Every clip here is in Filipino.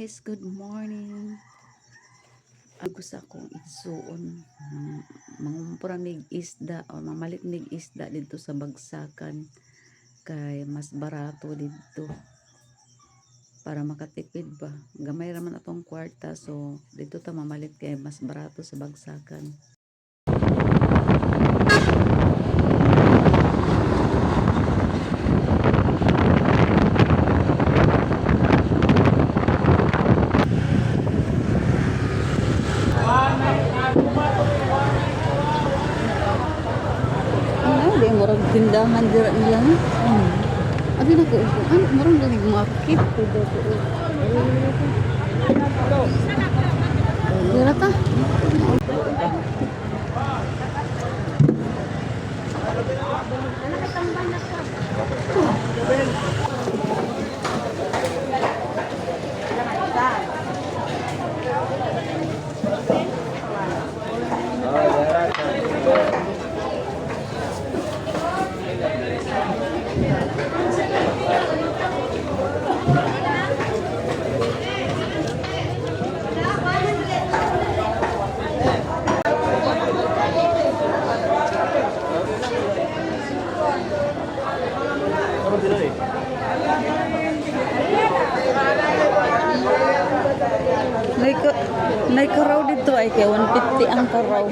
Guys, good morning. Gusto akong igsuon mangumpra mig isda o mamalit mig isda dito sa bagsakan. Kay mas barato dito para makatipid ba. Gamay raman atong kwarta so dito ta mamalit kay mas barato sa bagsakan ano di murag tindahan dira nila hmm. abi na ko upuan murag dili market dira ta Nay ka nay karaw dito ay kay 150 ang karaw.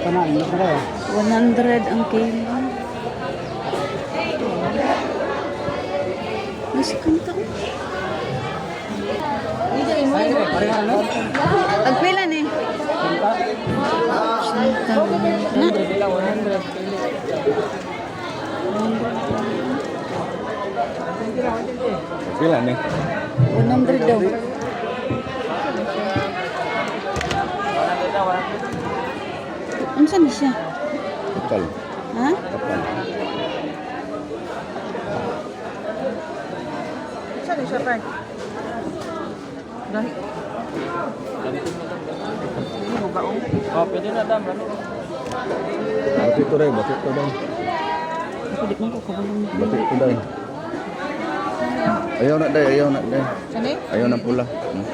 Kanan, nakara. 100 ang kilo. Mas kanta. Agpila ni? Santa. Na. Pila nih? 100 daw. Unsa ni siya? Kapal. Ha? Kapal. Saan siya, Frank? Dahil. Hindi mo baong. Oh, pwede na dam. Ano? Batik tu dah, batik tu dah. Ako di man ko. Batik. Ayaw nak dah, ayaw nak. Saan eh? Ayaw nak pula. Hmm.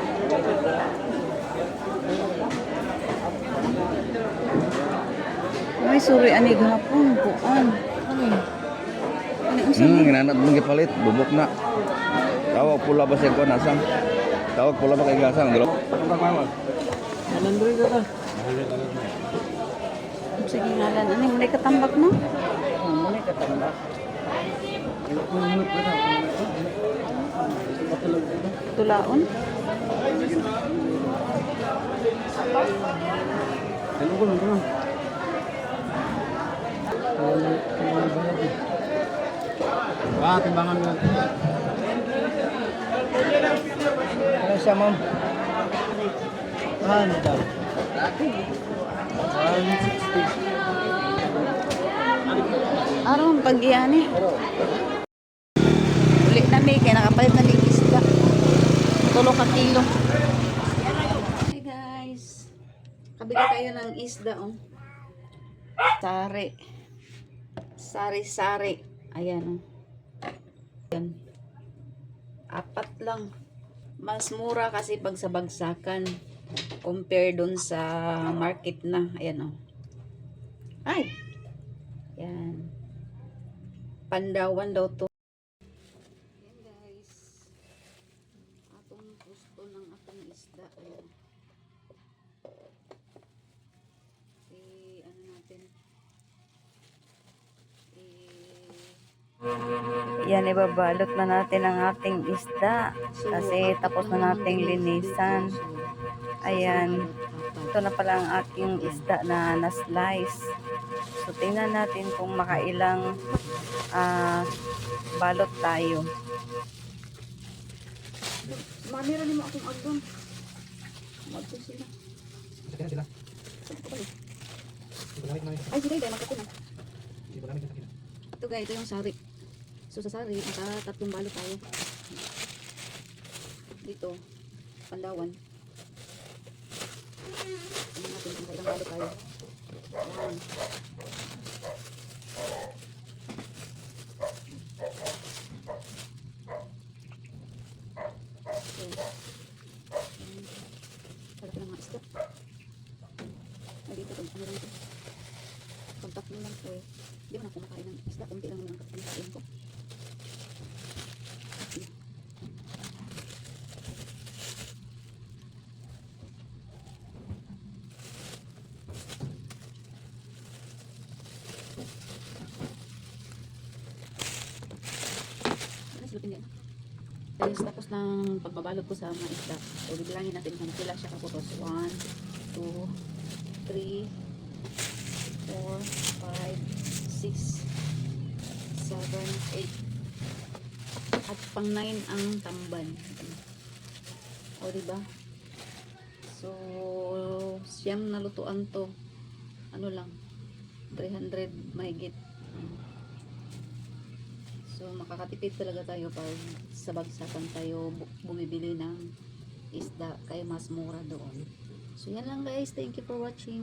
Ay, sorry ani gahapon kuan. Ano eh? Ani Hmm, ni? ginanat mong gipalit, bubok na. Tawag pula ba ko nasang? Tawag pula ba kay gasang, dilo? Malandri ka ka. Sige ngalan ani mo katambak no? Tulaon. Ano ko lang ko. Ah, timbangan mo. Ano siya, ma'am? Ano daw? 160. Aron pag ani. Uli na mi kay nakapalit na ni isda. Tulo ka kilo. Hey guys. Kabili tayo ng isda oh. Sari. Sari-sari. Ayan oh. Ayan. Apat lang. Mas mura kasi pag sa bagsakan compare dun sa market na. Ayan oh. Ay. Yan. Pandawan daw to. Yan guys. Atong gusto ng atong isda. Ayan. I, ano natin. I, yan, ibabalot na natin ang ating isda. Kasi tapos na nating linisan. Ayan. Ito na pala ang aking isda na na-slice. So, tingnan natin kung makailang ah, balot tayo. Mamira ni mo akong agdon. Magto sila. Sige na sila. Ay, sila dahil magkakunan. Ito guys, ito yung sari. So, sa sari, naka tatlong balot tayo. Dito, Halo tayo. Yan. Kung ano rin Pagtaklo lang po eh. Hindi ko na kumakain ng isda. Kunti lang naman ang kakain ko. Guys, tapos ng pagbabalot ko sa mga isda. So, bibilangin natin kung pila siya kaputos. 1, 2, 3, 4, 5, 6, 7, 8. At pang 9 ang tamban. O, diba? So, siyam na lutuan to. Ano lang, 300 mahigit. So, makakatipid talaga tayo pag sa bagsakan tayo bu- bumibili ng isda kaya mas mura doon. So, yan lang guys. Thank you for watching.